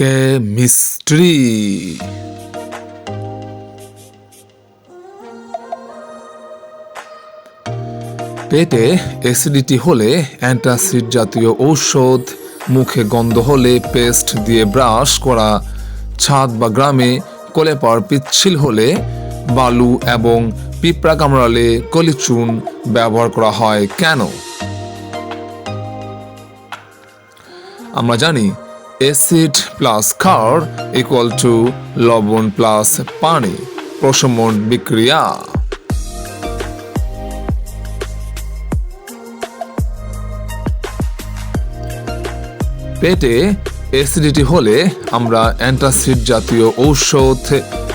Chemistry পেটে acidity হলে antacid জাতীয় ঔষধ, মুখে গন্ধ হলে পেস্ট দিয়ে ব্রাশ করা, ছাদ বা গ্রামে কলেপার পিচ্ছিল হলে বালু এবং পিঁপড়া কামড়ালে কলিচুন ব্যবহার করা হয় কেন? আমরা জানি অ্যাসিড প্লাস ক্ষার ইকুয়াল টু লবণ প্লাস পানি। প্রশমন বিক্রিয়া। পেটে অ্যাসিডিটি হলে আমরা অ্যান্টাসিড জাতীয় ঔষধ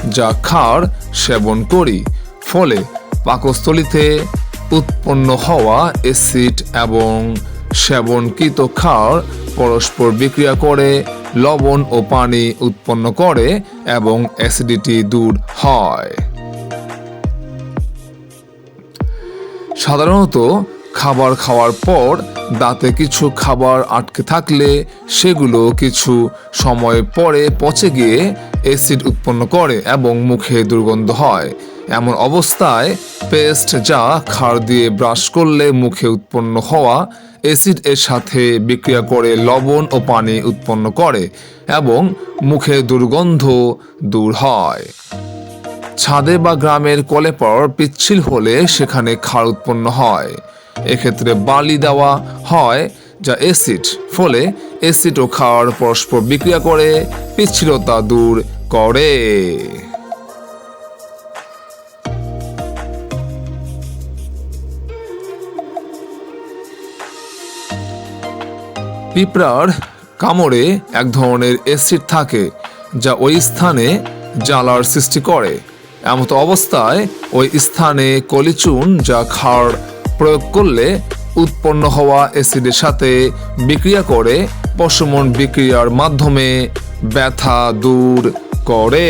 যা ক্ষার সেবন করি। ফলে পাকস্থলিতে উৎপন্ন হওয়া অ্যাসিড এবং সেবনকৃত ক্ষার পরস্পর বিক্রিয়া করে, লবণ ও পানি উৎপন্ন করে এবং অ্যাসিডিটি দূর হয়। সাধারণত খাবার খাওয়ার পর দাঁতে কিছু খাবার আটকে থাকলে সেগুলো কিছু সময় পরে পচে গিয়ে অ্যাসিড উৎপন্ন করে এবং মুখে দুর্গন্ধ হয়। এমন অবস্থায় পেস্ট যা খার দিয়ে ব্রাশ করলে মুখে উৎপন্ন হওয়া অ্যাসিড এর সাথে বিক্রিয়া করে লবণ ও পানি উৎপন্ন করে এবং মুখে দুর্গন্ধ দূর হয়। ছাদে বা গ্রামের কলেপর পিচ্ছিল হলে সেখানে ক্ষার উৎপন্ন হয়। এক্ষেত্রে বালি দেওয়া হয় যা অ্যাসিড, ফলে অ্যাসিড ও ক্ষার পরস্পর বিক্রিয়া করে পিচ্ছিলতা দূর করে। পিঁপড়ার কামড়ে এক ধরনের অ্যাসিড থাকে, যা ওই স্থানে জ্বালার সৃষ্টি করে। এমতো অবস্থায় ওই স্থানে কলিচুন যা ক্ষার প্রয়োগ করলে উৎপন্ন হওয়া অ্যাসিডের সাথে বিক্রিয়া করে, পশমন বিক্রিয়ার মাধ্যমে ব্যথা দূর করে।